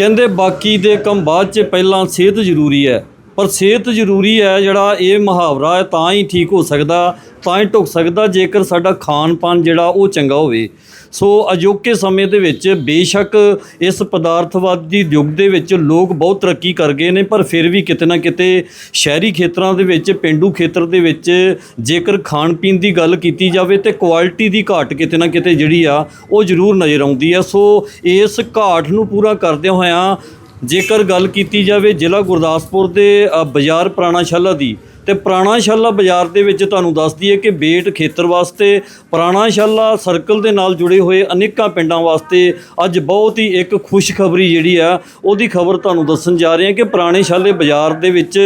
ਕਹਿੰਦੇ ਬਾਕੀ ਦੇ ਕੰਮ ਬਾਅਦ ਚ ਪਹਿਲਾਂ ਸਿਹਤ ਜ਼ਰੂਰੀ ਹੈ। ਪਰ ਸਿਹਤ ਜ਼ਰੂਰੀ ਹੈ ਜਿਹੜਾ ਇਹ ਮੁਹਾਵਰਾ ਹੈ ਤਾਂ ਹੀ ਠੀਕ ਹੋ ਸਕਦਾ। ਤਾਂ ਹੀ ਢੁੱਕ ਸਕਦਾ ਜੇਕਰ ਸਾਡਾ ਖਾਣ ਪਾਨ ਜਿਹੜਾ ਉਹ ਚੰਗਾ ਹੋਵੇ। ਸੋ ਅਜੋਕੇ ਸਮੇਂ ਦੇ ਵਿੱਚ ਬੇਸ਼ੱਕ ਇਸ ਪਦਾਰਥਵਾਦੀ ਯੁੱਗ ਦੇ ਵਿੱਚ ਲੋਕ ਬਹੁਤ ਤਰੱਕੀ ਕਰ ਗਏ ਨੇ, ਪਰ ਫਿਰ ਵੀ ਕਿਤੇ ਨਾ ਕਿਤੇ ਸ਼ਹਿਰੀ ਖੇਤਰਾਂ ਦੇ ਵਿੱਚ, ਪਿੰਡੂ ਖੇਤਰ ਦੇ ਵਿੱਚ ਜੇਕਰ ਖਾਣ ਪੀਣ ਦੀ ਗੱਲ ਕੀਤੀ ਜਾਵੇ ਤੇ ਕੁਆਲਿਟੀ ਦੀ ਘਾਟ ਕਿਤੇ ਨਾ ਕਿਤੇ ਜਿਹੜੀ ਆ, ਉਹ ਜ਼ਰੂਰ ਨਜ਼ਰ ਆਉਂਦੀ ਆ। ਸੋ ਇਸ ਘਾਟ ਨੂੰ ਪੂਰਾ ਕਰਦਿਆਂ ਹੋਇਆਂ ਜੇਕਰ ਗੱਲ ਕੀਤੀ ਜਾਵੇ ਜ਼ਿਲ੍ਹਾ ਗੁਰਦਾਸਪੁਰ ਦੇ ਬਾਜ਼ਾਰ ਪੁਰਾਣਾ ਸ਼ਾਲਾ ਦੀ ਤੇ ਪੁਰਾਣਾ ਸ਼ਾਲਾ ਬਾਜ਼ਾਰ ਦੇ ਵਿੱਚ ਤੁਹਾਨੂੰ ਦੱਸਦੀ ਹੈ ਕਿ ਬੇਟ ਖੇਤਰ ਵਾਸਤੇ, ਪੁਰਾਣਾ ਸ਼ਾਲਾ ਸਰਕਲ ਦੇ ਨਾਲ ਜੁੜੇ ਹੋਏ ਅਨੇਕਾਂ ਪਿੰਡਾਂ ਵਾਸਤੇ ਅੱਜ ਬਹੁਤ ਹੀ ਇੱਕ ਖੁਸ਼ਖਬਰੀ ਜਿਹੜੀ ਆ, ਉਹਦੀ ਖਬਰ ਤੁਹਾਨੂੰ ਦੱਸਣ ਜਾ ਰਹੇ ਹਾਂ ਕਿ ਪੁਰਾਣੇ ਸ਼ਾਲੇ ਬਾਜ਼ਾਰ ਦੇ ਵਿੱਚ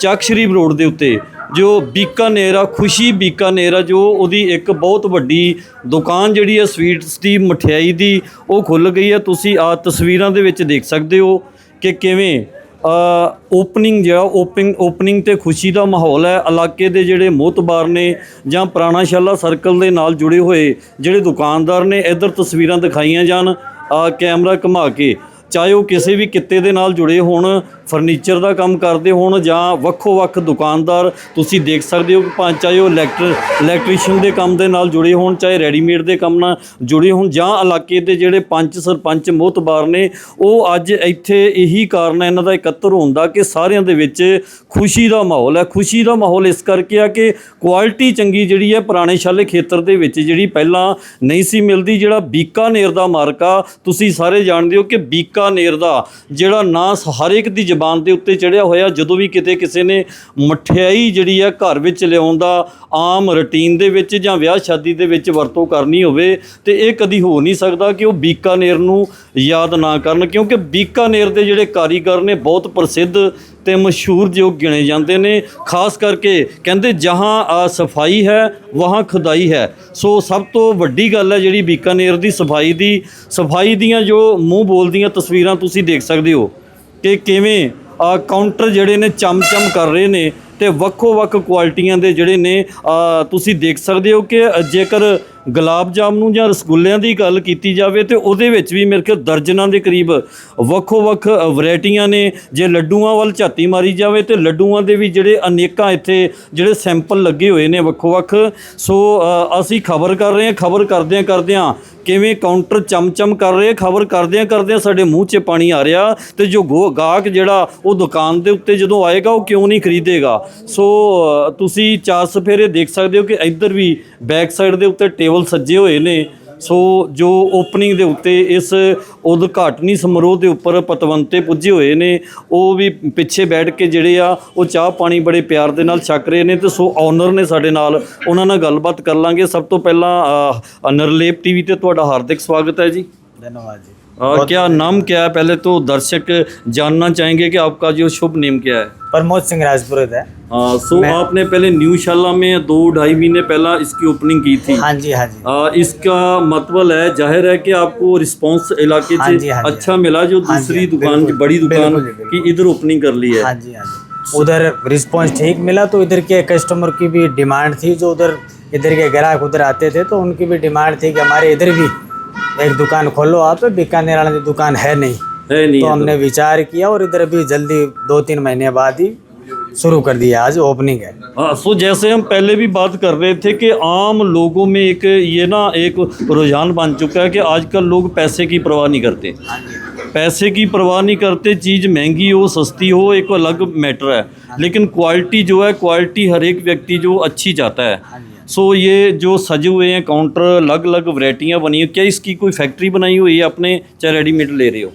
ਚੱਕ ਸ਼ਰੀਫ ਰੋਡ ਦੇ ਉੱਤੇ ਜੋ ਬੀਕਾਨੇਰਾ ਖੁਸ਼ੀ ਬੀਕਾਨੇਰਾ ਜੋ ਉਹਦੀ ਇੱਕ ਬਹੁਤ ਵੱਡੀ ਦੁਕਾਨ ਜਿਹੜੀ ਹੈ ਸਵੀਟਸ ਦੀ, ਮਠਿਆਈ ਦੀ, ਉਹ ਖੁੱਲ ਗਈ ਹੈ ਤੁਸੀਂ ਆ ਤਸਵੀਰਾਂ ਦੇ ਵਿੱਚ ਦੇਖ ਸਕਦੇ ਹੋ ਕਿ ਕਿਵੇਂ ਓਪਨਿੰਗ ਜਿਹੜਾ ਓਪਨਿੰਗ ਓਪਨਿੰਗ ਤੇ ਖੁਸ਼ੀ ਦਾ ਮਾਹੌਲ ਹੈ। ਇਲਾਕੇ ਦੇ ਜਿਹੜੇ ਮੋਤਬਾਰ ਨੇ ਜਾਂ ਪੁਰਾਣਾਸ਼ਾਲਾ ਸਰਕਲ ਦੇ ਨਾਲ ਜੁੜੇ ਹੋਏ ਜਿਹੜੇ ਦੁਕਾਨਦਾਰ ਨੇ, ਇੱਧਰ ਤਸਵੀਰਾਂ ਦਿਖਾਈਆਂ ਜਾਣ। ਕੈਮਰਾ ਘੁਮਾ ਕੇ, ਚਾਹੇ ਉਹ ਕਿਸੇ ਵੀ ਕਿੱਤੇ ਦੇ ਨਾਲ ਜੁੜੇ ਹੋਣ ਫਰਨੀਚਰ ਦਾ ਕੰਮ ਕਰਦੇ ਹੋਣ ਜਾਂ ਵੱਖੋ-ਵੱਖ ਦੁਕਾਨਦਾਰ, ਤੁਸੀਂ ਦੇਖ ਸਕਦੇ ਹੋ ਕਿ ਭਾਂ ਚਾਹੇ ਉਹ ਇਲੈਕਟਰ, ਇਲੈਕਟ੍ਰੀਸ਼ੀਅਨ ਦੇ ਕੰਮ ਦੇ ਨਾਲ ਜੁੜੇ ਹੋਣ, ਚਾਹੇ ਰੈਡੀਮੇਡ ਦੇ ਕੰਮ ਨਾਲ ਜੁੜੇ ਹੋਣ ਜਾਂ ਇਲਾਕੇ ਦੇ ਜਿਹੜੇ ਪੰਚ ਸਰਪੰਚ ਮੋਹਤਬਾਰ ਨੇ, ਉਹ ਅੱਜ ਇੱਥੇ ਇਹੀ ਕਾਰਨ ਹੈ, ਇਹਨਾਂ ਦਾ ਇਕੱਤਰ ਹੋਣ ਦਾ ਕਿ ਸਾਰਿਆਂ ਦੇ ਵਿੱਚ ਖੁਸ਼ੀ ਦਾ ਮਾਹੌਲ ਹੈ। ਖੁਸ਼ੀ ਦਾ ਮਾਹੌਲ ਇਸ ਕਰਕੇ ਆ ਕਿ ਕੁਆਲਿਟੀ ਚੰਗੀ ਜਿਹੜੀ ਹੈ ਪੁਰਾਣੇ ਸ਼ਾਲੇ ਖੇਤਰ ਦੇ ਵਿੱਚ ਜਿਹੜੀ ਪਹਿਲਾਂ ਨਹੀਂ ਸੀ ਮਿਲਦੀ, ਜਿਹੜਾ ਬੀਕਾਨੇਰ ਦਾ ਮਾਰਕਾ, ਤੁਸੀਂ ਸਾਰੇ ਜਾਣਦੇ ਹੋ ਕਿ ਬੀਕਾਨੇਰ ਦਾ ਜਿਹੜਾ ਨਾਂ ਹਰ ਇੱਕ ਦੀ ਜ਼ਬਾਨ ਦੇ ਉੱਤੇ ਚੜਿਆ ਹੋਇਆ, ਜਦੋਂ ਵੀ ਕਿਤੇ ਕਿਸੇ ਨੇ ਮਠਿਆਈ ਜਿਹੜੀ ਆ ਘਰ ਵਿੱਚ ਲਿਆਉਣ ਦਾ ਆਮ ਰੁਟੀਨ ਦੇ ਵਿੱਚ ਜਾਂ ਵਿਆਹ ਸ਼ਾਦੀ ਦੇ ਵਿੱਚ ਵਰਤੋਂ ਕਰਨੀ ਹੋਵੇ, ਤੇ ਇਹ ਕਦੀ ਹੋ ਨਹੀਂ ਸਕਦਾ ਕਿ ਉਹ ਬੀਕਾਨੇਰ ਨੂੰ ਯਾਦ ਨਾ ਕਰਨ, ਕਿਉਂਕਿ ਬੀਕਾਨੇਰ ਦੇ ਜਿਹੜੇ ਕਾਰੀਗਰ ਨੇ ਬਹੁਤ ਪ੍ਰਸਿੱਧ ਤੇ ਮਸ਼ਹੂਰ ਜੋ ਗਿਣੇ ਜਾਂਦੇ ਨੇ, ਖਾਸ ਕਰਕੇ ਕਹਿੰਦੇ ਜਹਾਂ ਸਫ਼ਾਈ ਹੈ, ਵਹਾਂ ਖੁਦਾਈ ਹੈ। ਸੋ ਸਭ ਤੋਂ ਵੱਡੀ ਗੱਲ ਹੈ ਜਿਹੜੀ ਬੀਕਾਨੇਰ ਦੀ ਸਫ਼ਾਈ ਦੀ, ਸਫ਼ਾਈ ਦੀਆਂ ਜੋ ਮੂੰਹ ਬੋਲਦੀਆਂ ਤਸਵੀਰਾਂ ਤੁਸੀਂ ਦੇਖ ਸਕਦੇ ਹੋ। ਕਿ ਕਿਵੇਂ ਕਾਊਂਟਰ ਜਿਹੜੇ ਨੇ ਚਮਚਮ ਕਰ ਰਹੇ ਨੇ ਤੇ ਵੱਖੋ-ਵੱਖ ਕੁਆਲਿਟੀਆਂ ਦੇ ਜਿਹੜੇ ਨੇ ਤੁਸੀਂ ਦੇਖ ਸਕਦੇ ਹੋ ਕਿ ਜੇਕਰ ਗੁਲਾਬ ਜਾਮਨੂ ਜਾਂ ਰਸਗੁੱਲਿਆਂ ਦੀ ਗੱਲ ਕੀਤੀ ਜਾਵੇ ਤੇ ਉਹਦੇ ਵਿੱਚ ਵੀ ਮੇਰੇ ਖਿਆਲ ਦਰਜਨਾਂ ਦੇ ਕਰੀਬ ਵੱਖੋ-ਵੱਖ ਵੈਰਾਈਟੀਆਂ ਨੇ, ਜੇ ਲੱਡੂਆਂ ਵੱਲ ਝਾਤੀ ਮਾਰੀ ਜਾਵੇ ਤੇ ਲੱਡੂਆਂ ਦੇ ਵੀ ਜਿਹੜੇ ਅਨੇਕਾਂ ਇੱਥੇ ਜਿਹੜੇ ਸੈਂਪਲ ਲੱਗੇ ਹੋਏ ਨੇ ਵੱਖੋ-ਵੱਖ ਸੋ ਅਸੀਂ ਖਬਰ ਕਰ ਰਹੇ ਹਾਂ, ਖਬਰ ਕਰਦਿਆਂ ਕਰਦਿਆਂ ਕਿਵੇਂ ਕਾਊਂਟਰ ਚਮਚਮ ਕਰ ਰਹੇ ਖਬਰ ਕਰਦਿਆਂ ਕਰਦਿਆਂ ਸਾਡੇ ਮੂੰਹ 'ਚ ਪਾਣੀ ਆ ਰਿਹਾ ਤੇ ਜੋ ਗੋ- ਗਾਹਕ ਜਿਹੜਾ ਉਹ ਦੁਕਾਨ ਦੇ ਉੱਤੇ ਜਦੋਂ ਆਏਗਾ, ਉਹ ਕਿਉਂ ਨਹੀਂ ਖਰੀਦੇਗਾ? ਸੋ ਤੁਸੀਂ ਚਾਰ ਸਫੇਰੇ ਦੇਖ ਸਕਦੇ ਹੋ ਕਿ ਇੱਧਰ ਵੀ ਬੈਕ ਸਾਈਡ ਦੇ ਉੱਤੇ ਟੇਬਲ ਸੱਜੇ ਹੋਏ ਨੇ। ਸੋ ਜੋ ਓਪਨਿੰਗ ਦੇ ਉੱਤੇ ਇਸ ਉਦਘਾਟਨੀ ਸਮਾਰੋਹ ਦੇ ਉੱਪਰ ਪਤਵੰਤੇ ਪੁੱਜੇ ਹੋਏ ਨੇ, ਉਹ ਵੀ ਪਿੱਛੇ ਬੈਠ ਕੇ ਜਿਹੜੇ ਆ, ਉਹ ਚਾਹ ਪਾਣੀ ਬੜੇ ਪਿਆਰ ਦੇ ਨਾਲ ਛਕ ਰਹੇ ਨੇ ਤੇ ਸੋ ਆਨਰ ਨੇ ਸਾਡੇ ਨਾਲ ਉਹਨਾਂ ਨਾਲ ਗੱਲਬਾਤ ਕਰ ਲਾਂਗੇ। ਸਭ ਤੋਂ ਪਹਿਲਾਂ ਨਰਲੇਪ ਟੀਵੀ ਤੇ ਤੁਹਾਡਾ ਹਾਰਦਿਕ ਸਵਾਗਤ ਹੈ ਜੀ। ਧੰਨਵਾਦ ਜੀ। अ, क्या नाम क्या है? पहले तो दर्शक जानना चाहेंगे कि आपका जो शुभ नेम क्या है? प्रमोद सिंह राजपुरोहित है। अ, सो आपने पहले न्यू शाला में दो ढाई महीने पहला इसकी ओपनिंग की थी। हाँ जी हाँ जी। आ, इसका मतलब है ज़ाहिर है कि आपको रिस्पांस इलाके हाँ से हाँ अच्छा मिला जो। हाँ दूसरी हाँ, दुकान बड़ी दुकान। की इधर ओपनिंग कर ली है। हाँ जी हाँ जी। उधर रिस्पांस ठीक मिला तो इधर के कस्टमर की भी डिमांड थी जो उधर इधर के ग्राहक उधर आते थे तो उनकी भी डिमांड थी कि हमारे इधर भी एक दुकान खोलो आप बीकानेर वाला की दुकान है नहीं। है नहीं तो हमने विचार किया और इधर अभी जल्दी दो तीन महीने बाद ही शुरू कर दिया आज ओपनिंग है। हाँ सो जैसे हम पहले भी बात कर रहे थे कि आम लोगों में एक ये ना एक रुझान बन चुका है कि आजकल लोग पैसे की परवाह नहीं करते। पैसे की परवाह नहीं करते चीज़ महँगी हो सस्ती हो एक अलग मैटर है। लेकिन क्वालिटी जो है क्वालिटी हर एक व्यक्ति जो अच्छी चाहता है। सो ये जो सजे हुए हैं काउंटर अलग अलग वैरायटियाँ बनी हैं क्या इसकी कोई फैक्ट्री बनाई हुई है आपने चाहे रेडीमेड ले रहे हो?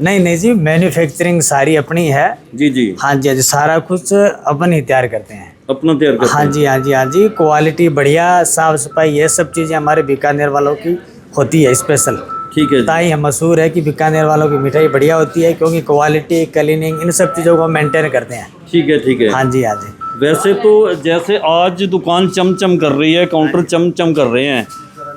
नहीं नहीं जी मैन्युफैक्चरिंग सारी अपनी है। जी जी। हाँ जी हाँ जी सारा कुछ अपन ही तैयार करते हैं। अपना तैयार करते हाँ जी हाँ जी हाँ जी क्वालिटी बढ़िया साफ़ सफ़ाई ये सब चीज़ें हमारे बीकानेर वालों की होती है स्पेशल ठीक है ताई हम मशहूर है कि बीकानेर वालों की मिठाई बढ़िया होती है क्योंकि क्वालिटी क्लीनिंग इन सब चीज़ों को मेंटेन करते हैं। ठीक है ठीक है। हाँ जी हाँ जी। वैसे तो जैसे आज दुकान चमचम कर रही है काउंटर चमचम कर रहे हैं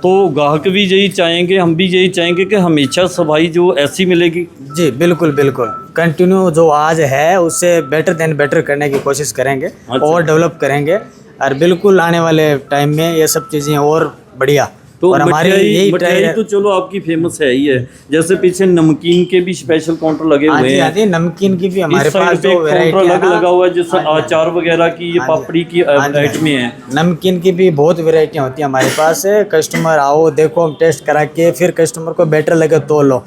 तो ग्राहक भी यही चाहेंगे हम भी यही चाहेंगे कि हमेशा सफ़ाई जो ऐसी मिलेगी। जी बिल्कुल बिल्कुल। कंटिन्यू जो आज है उससे बेटर देन बेटर करने की कोशिश करेंगे अच्छा। और डेवलप करेंगे। और बिल्कुल आने वाले टाइम में ये सब चीज़ें और बढ़िया। तो और हमारी यही मठियाई तो चलो आपकी फ़ेमस है ही है। जैसे पीछे नमकीन के भी स्पेशल काउंटर लगे हाँ हुए हैं। हाँ नमकीन की भी हमारे पास जो काउंटर अलग लगा हुआ है जैसे अचार वगैरह की ये पापड़ी की हाँ हाँ आइटमें हैं। नमकीन की भी बहुत वेराइटियाँ होती है हमारे पास। कस्टमर आओ देखो हम टेस्ट करा के फिर कस्टमर को बेटर लगे तो लो।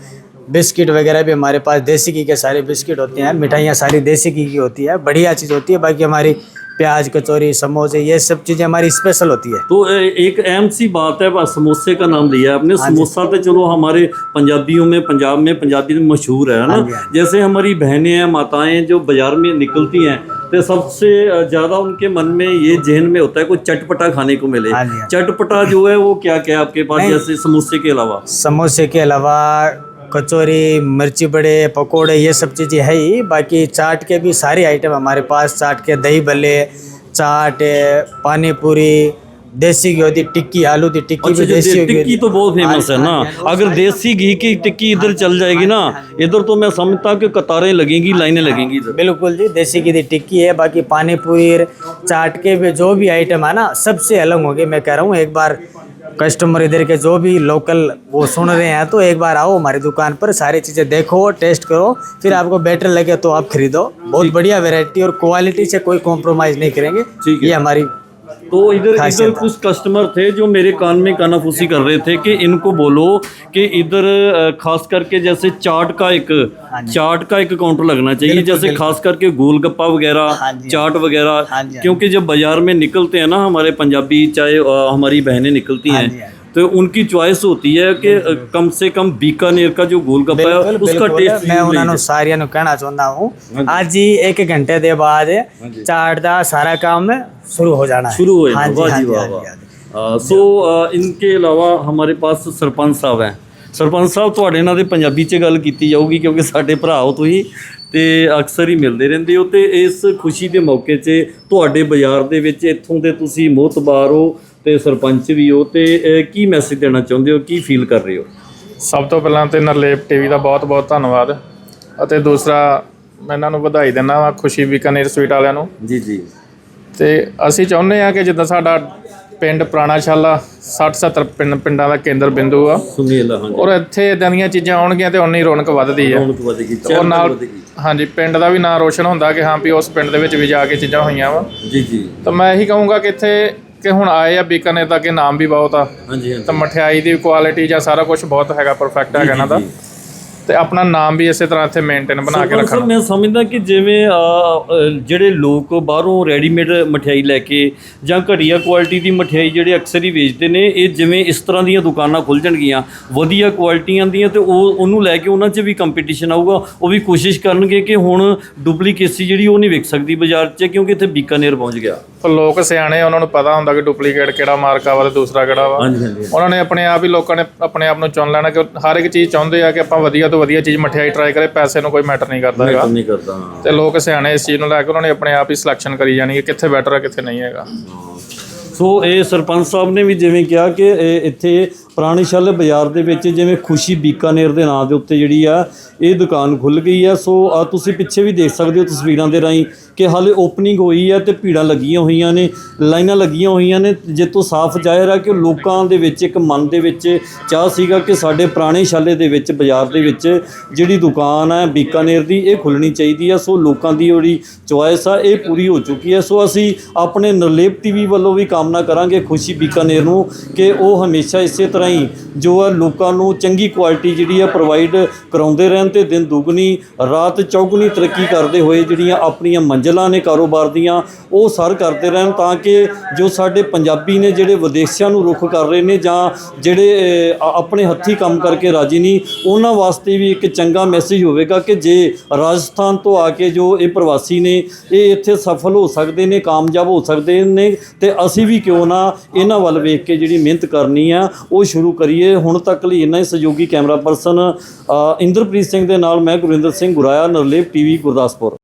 बिस्किट वगैरह भी हमारे पास देसी घी के सारे बिस्किट होते हैं मिठाइयाँ सारी देसी घी की होती है बढ़िया चीज़ होती है। बाकी हमारी प्याज कचौरी समोसे ये सब चीज़ें हमारी स्पेशल होती है। तो एक अहम सी बात है समोसे का नाम लिया है आपने। हाँ समोसा तो चलो हमारे पंजाबियों में पंजाब में पंजाबी में मशहूर है हाँ ना? जैसे हमारी बहनें हैं माताएँ जो बाज़ार में निकलती हैं तो सबसे ज़्यादा उनके मन में ये जहन में होता है कोई चटपटा खाने को मिले। हाँ हाँ। चटपटा जो है वो क्या क्या है आपके पास जैसे समोसे के अलावा? समोसे के अलावा कचौरी मिर्ची बड़े पकोड़े ये सब चीज़ें है ही बाकी चाट के भी सारे आइटम हमारे पास चाट के दही भल्ले चाट पानी पूरी देसी घी होती टिक्की आलू की टिक्की अच्छा भी देसी होती टिक्की तो बहुत फ़ेमस है ना। हाँ जी, हाँ अगर देसी घी की टिक्की इधर चल जाएगी ना इधर तो मैं समझता हूँ कि कतारें लगेंगी लाइनें लगेंगी इधर। बिल्कुल जी देसी घी की टिक्की है बाकी पानी पूरी चाट के भी जो भी आइटम है ना सबसे अलग होंगे मैं कह रहा हूँ। एक बार कस्टमर इधर के जो भी लोकल वो सुन रहे हैं तो एक बार आओ हमारी दुकान पर सारी चीज़ें देखो टेस्ट करो फिर आपको बेटर लगे तो आप खरीदो। बहुत बढ़िया वैरायटी और क्वालिटी से कोई कॉम्प्रोमाइज़ नहीं करेंगे। ये हमारी तो इधर इधर कुछ कस्टमर थे जो मेरे कान में कानाफूसी कर रहे थे कि इनको बोलो कि इधर खास करके जैसे चाट का एक चाट का एक काउंटर लगना चाहिए हाँ जैसे खास करके गोल गप्पा वगैरह हाँ चाट वगैरह हाँ हाँ क्योंकि जब बाज़ार में निकलते हैं ना हमारे पंजाबी चाहे हमारी बहनें निकलती हाँ हैं हाँ। तो उनकी चॉइस होती है कि अ, कम से कम बीकानेर का जो गोलगप्पा है ਬਿਲਕੁਲ उसका ਬਿਲਕੁਲ टेस्ट ਮੈਂ ਉਹਨਾਂ ਨੂੰ ਸਾਰਿਆਂ ਨੂੰ ਕਹਿਣਾ ਚਾਹੁੰਦਾ ਹੂੰ ਅੱਜ ਹੀ 1 ਘੰਟੇ ਦੇ ਬਾਅਦ ਚਾਟ ਦਾ ਸਾਰਾ ਕੰਮ शुरू हो जाना है शुरू हो हाँ जाएगा जी, वाह हाँ जी जी, वाह हाँ जी, वाह हाँ जी। ਅ, ਸੋ ਅ, ਇਨਕੇ ਇਲਾਵਾ ਹਮਾਰੇ ਪਾਸ ਸਰਪੰਚ ਸਾਹਿਬ ਹੈ ਸਰਪੰਚ ਸਾਹਿਬ ਤੁਹਾਡੇ ਨਾਲ ਦੇ ਪੰਜਾਬੀ 'ਚ ਗੱਲ ਕੀਤੀ ਜਾਊਗੀ ਕਿਉਂਕਿ ਸਾਡੇ ਭਰਾ ਹੋ ਤੁਸੀਂ ਤੇ ਅਕਸਰ ਹੀ ਮਿਲਦੇ ਰਹਿੰਦੇ ਹੋ ਤੇ ਇਸ ਖੁਸ਼ੀ ਦੇ ਮੌਕੇ 'ਚ ਤੁਹਾਡੇ ਬਾਜ਼ਾਰ ਦੇ ਵਿੱਚ ਇੱਥੋਂ ਦੇ ਤੁਸੀਂ ਮੋਹਤਬਾਰ ਹੋ ਤੇ ਸਰਪੰਚ ਵੀ ਹੋ ਤੇ ਕੀ ਮੈਸੇਜ ਦੇਣਾ ਚਾਹੁੰਦੇ ਹੋ? ਕੀ ਫੀਲ ਕਰ ਰਹੇ ਹੋ? ਸਭ ਤੋਂ ਪਹਿਲਾਂ ਤੇ ਨਰਲੇਪ ਟੀਵੀ ਦਾ ਬਹੁਤ-ਬਹੁਤ ਧੰਨਵਾਦ। ਅਤੇ ਦੂਸਰਾ ਮੈਂ ਇਹਨਾਂ ਨੂੰ ਵਧਾਈ ਦਿੰਦਾ ਵਾਂ ਖੁਸ਼ੀ ਬੀਕਾਨੇਰ ਸਵੀਟ ਵਾਲਿਆਂ ਨੂੰ। ਜੀ ਜੀ। ਤੇ ਅਸੀਂ ਚਾਹੁੰਦੇ ਆ ਕਿ ਜਿੱਦਾਂ ਸਾਡਾ ਪਿੰਡ ਪੁਰਾਣਾ ਸ਼ਾਲਾ 60-70 ਪਿੰਡ ਪਿੰਡਾਂ ਦਾ ਕੇਂਦਰ ਬਿੰਦੂ ਆ। ਸੁਨੀਲ ਹਾਂ ਔਰ ਇੱਥੇ ਇਦਾਂ ਦੀਆਂ ਚੀਜ਼ਾਂ ਆਉਣਗੀਆਂ ਤੇ ਉਨੀ ਰੌਣਕ ਵੱਧਦੀ ਆ। ਰੌਣਕ ਵਧ ਗਈ ਔਰ ਚਹਿਲ ਨਾਲ ਹਾਂਜੀ ਪਿੰਡ ਦਾ ਵੀ ਨਾਂ ਰੋਸ਼ਨ ਹੁੰਦਾ ਕਿ ਹਾਂ ਵੀ ਉਸ ਪਿੰਡ ਦੇ ਵਿੱਚ ਵੀ ਜਾ ਕੇ ਚੀਜ਼ਾਂ ਹੋਈਆਂ ਵਾ। ਜੀ ਜੀ। ਤਾਂ ਮੈਂ ਇਹੀ ਕਹੂੰਗਾ ਕਿ ਇੱਥੇ ਕਿ ਹੁਣ ਆਏ ਆ ਬੀਕਾਨੇਰ ਦਾ ਕਿ ਨਾਮ ਵੀ ਬਹੁਤ ਆ। ਹਾਂਜੀ ਹਾਂਜੀ। ਤਾਂ ਮਠਿਆਈ ਦੀ ਕੁਆਲਿਟੀ ਜਾਂ ਸਾਰਾ ਕੁਝ ਬਹੁਤ ਹੈਗਾ ਪਰਫੈਕਟ ਹੈਗਾ ਇਹਨਾਂ ਦਾ। ਤੇ ਆਪਣਾ ਨਾਮ ਵੀ ਇਸੇ ਤਰ੍ਹਾਂ ਇੱਥੇ ਮੇਨਟੇਨ ਬਣਾ ਕੇ ਰੱਖਣਾ। ਸਾਹਿਬ, ਮੈਂ ਸਮਝਦਾ ਕਿ ਜਿਵੇਂ ਜਿਹੜੇ ਲੋਕ ਬਾਹਰੋਂ ਰੈਡੀਮੇਡ ਮਠਿਆਈ ਲੈ ਕੇ ਜਾਂ ਘਟੀਆ ਕੁਆਲਿਟੀ ਦੀ ਮਠਿਆਈ ਜਿਹੜੇ ਅਕਸਰ ਹੀ ਵੇਚਦੇ ਨੇ ਇਹ ਜਿਵੇਂ ਇਸ ਤਰ੍ਹਾਂ ਦੀਆਂ ਦੁਕਾਨਾਂ ਖੁੱਲ ਜਾਣਗੀਆਂ ਵਧੀਆ ਕੁਆਲਿਟੀਆਂ ਦੀਆਂ ਤੇ ਉਹ ਉਹਨੂੰ ਲੈ ਕੇ ਉਹਨਾਂ 'ਚ ਵੀ ਕੰਪੀਟੀਸ਼ਨ ਆਊਗਾ। ਉਹ ਵੀ ਕੋਸ਼ਿਸ਼ ਕਰਨਗੇ ਕਿ ਹੁਣ ਡੁਪਲੀਕੇਸੀ ਜਿਹੜੀ ਉਹ ਨਹੀਂ ਵਿਕ ਸਕਦੀ ਬਾਜ਼ਾਰ 'ਚ ਕਿਉਂਕਿ ਇੱਥੇ ਬੀਕਾਨੇਰ ਪਹੁੰਚ ਗਿਆ। ਲੋਕ ਸਿਆਣੇ ਆ, ਉਹਨਾਂ ਨੂੰ ਪਤਾ ਹੁੰਦਾ ਕਿ ਡੁਪਲੀਕੇਟ ਕਿਹੜਾ ਮਾਰਕਾ ਵਾ ਤੇ ਦੂਸਰਾ ਕਿਹੜਾ ਵਾ। ਹਾਂਜੀ ਹਾਂਜੀ ਉਹਨਾਂ ਨੇ ਆਪਣੇ ਆਪ ਹੀ ਲੋਕਾਂ ਨੇ ਆਪਣੇ ਆਪ ਨੂੰ ਚੁਣ ਲੈਣਾ ਕਿ ਹਰ ਇੱਕ ਚੀਜ਼ ਚਾਹੁੰਦੇ ਆ ਕਿ ਆਪਾਂ ਵਧੀਆ ਤੋਂ ਵਧੀਆ ਚੀਜ਼ ਮਠਿਆਈ ਟਰਾਈ ਕਰੇ ਪੈਸੇ ਨੂੰ ਕੋਈ ਮੈਟਰ ਨਹੀਂ ਕਰਦਾ ਹੈਗਾ। ਨਹੀਂ ਕਰਦਾ। ਤੇ ਲੋਕ ਸਿਆਣੇ ਇਸ ਚੀਜ਼ ਨੂੰ ਲੈ ਕੇ ਉਹਨਾਂ ਨੇ ਆਪਣੇ ਆਪ ਹੀ ਸਿਲੈਕਸ਼ਨ ਕਰੀ ਜਾਣੀ ਕਿ ਕਿੱਥੇ ਬੈਟਰ ਹੈ ਕਿੱਥੇ ਨਹੀਂ ਹੈਗਾ। ਸੋ ਇਹ ਸਰਪੰਚ ਸਾਹਿਬ ਨੇ ਵੀ ਜਿਵੇਂ ਕਿਹਾ ਕਿ ਇਹ ਇੱਥੇ ਪੁਰਾਣੀ ਸ਼ਾਲੇ ਬਾਜ਼ਾਰ ਦੇ ਵਿੱਚ ਜਿਵੇਂ ਖੁਸ਼ੀ ਬੀਕਾਨੇਰ ਦੇ ਨਾਂ ਦੇ ਉੱਤੇ ਜਿਹੜੀ ਆ, ਇਹ ਦੁਕਾਨ ਖੁੱਲ ਗਈ ਆ। ਸੋ ਆ ਤੁਸੀਂ ਪਿੱਛੇ ਵੀ ਦੇਖ ਸਕਦੇ ਹੋ ਤਸਵੀਰਾਂ ਦੇ ਰਾਹੀਂ ਕਿ ਹਾਲੇ ਓਪਨਿੰਗ ਹੋਈ ਹੈ ਤੇ ਭੀੜਾਂ ਲੱਗੀਆਂ ਹੋਈਆਂ ਨੇ, ਲਾਈਨਾਂ ਲੱਗੀਆਂ ਹੋਈਆਂ ਨੇ। ਜਿੱਤੋਂ ਸਾਫ਼ ਜ਼ਾਹਿਰ ਆ ਕਿ ਲੋਕਾਂ ਦੇ ਵਿੱਚ, ਇੱਕ ਮਨ ਦੇ ਵਿੱਚ ਚਾਹ ਸੀਗਾ ਕਿ ਸਾਡੇ ਪੁਰਾਣੇ ਸ਼ਾਲੇ ਦੇ ਵਿੱਚ, ਬਾਜ਼ਾਰ ਦੇ ਵਿੱਚ ਜਿਹੜੀ ਦੁਕਾਨ ਹੈ ਬੀਕਾਨੇਰ ਦੀ, ਇਹ ਖੁੱਲਣੀ ਚਾਹੀਦੀ ਆ। ਸੋ ਲੋਕਾਂ ਦੀ ਜਿਹੜੀ ਚੁਆਇਸ ਆ, ਇਹ ਪੂਰੀ ਹੋ ਚੁੱਕੀ ਹੈ ਸੋ ਅਸੀਂ ਆਪਣੇ ਨਿਰਲੇਪ ਟੀਵੀ ਵੱਲੋਂ ਵੀ ਕਾਮਨਾ ਕਰਾਂਗੇ ਖੁਸ਼ੀ ਬੀਕਾਨੇਰ ਨੂੰ ਕਿ ਉਹ ਹਮੇਸ਼ਾ ਇਸੇ ਤਰ੍ਹਾਂ ਹੀ ਜੋ ਹੈ ਲੋਕਾਂ ਨੂੰ ਚੰਗੀ ਕੁਆਲਿਟੀ ਜਿਹੜੀ ਆ ਪ੍ਰੋਵਾਈਡ ਕਰਾਉਂਦੇ ਰਹਿਣ ਤੇ ਦਿਨ ਦੁਗਣੀ, ਰਾਤ ਚੌਗਣੀ ਤਰੱਕੀ ਕਰਦੇ ਹੋਏ ਜਿਹੜੀਆਂ ਆਪਣੀਆਂ ਮੰਜ਼ਲਾਂ ਨੇ ਕਾਰੋਬਾਰ ਦੀਆਂ, ਉਹ ਸਰ ਕਰਦੇ ਰਹਿਣ ਤਾਂ ਕਿ ਜੋ ਸਾਡੇ ਪੰਜਾਬੀ ਨੇ ਜਿਹੜੇ ਵਿਦੇਸ਼ਾਂ ਨੂੰ ਰੁਖ ਕਰ ਰਹੇ ਨੇ ਜਾਂ ਜਿਹੜੇ ਆਪਣੇ ਹੱਥੀ ਕੰਮ ਕਰਕੇ ਰਾਜੀ ਨਹੀਂ, ਉਹਨਾਂ ਵਾਸਤੇ ਵੀ ਇੱਕ ਚੰਗਾ ਮੈਸੇਜ ਹੋਵੇਗਾ ਕਿ ਜੇ ਰਾਜਸਥਾਨ ਤੋਂ ਆ ਕੇ ਜੋ ਇਹ ਪ੍ਰਵਾਸੀ ਨੇ, ਇਹ ਇੱਥੇ ਸਫਲ ਹੋ ਸਕਦੇ ਨੇ, ਕਾਮਯਾਬ ਹੋ ਸਕਦੇ ਨੇ ਤੇ ਅਸੀਂ ਵੀ ਕਿਉਂ ਨਾ ਇਹਨਾਂ ਵੱਲ ਵੇਖ ਕੇ ਜਿਹੜੀ ਮਿਹਨਤ ਕਰਨੀ ਆ, ਉਹ ਸ਼ੁਰੂ ਕਰੀਏ। ਹੁਣ ਤੱਕ ਲਈ ਇੰਨਾ ਹੀ ਸਹਿਯੋਗੀ ਕੈਮਰਾ ਪਰਸਨ ਇੰਦਰਪ੍ਰੀਤ ਸਿੰਘ ਦੇ ਨਾਲ ਮੈਂ ਗੁਰਿੰਦਰ ਸਿੰਘ ਗੁਰਾਇਆ, ਨਰਲੇਪ ਟੀਵੀ, ਗੁਰਦਾਸਪੁਰ।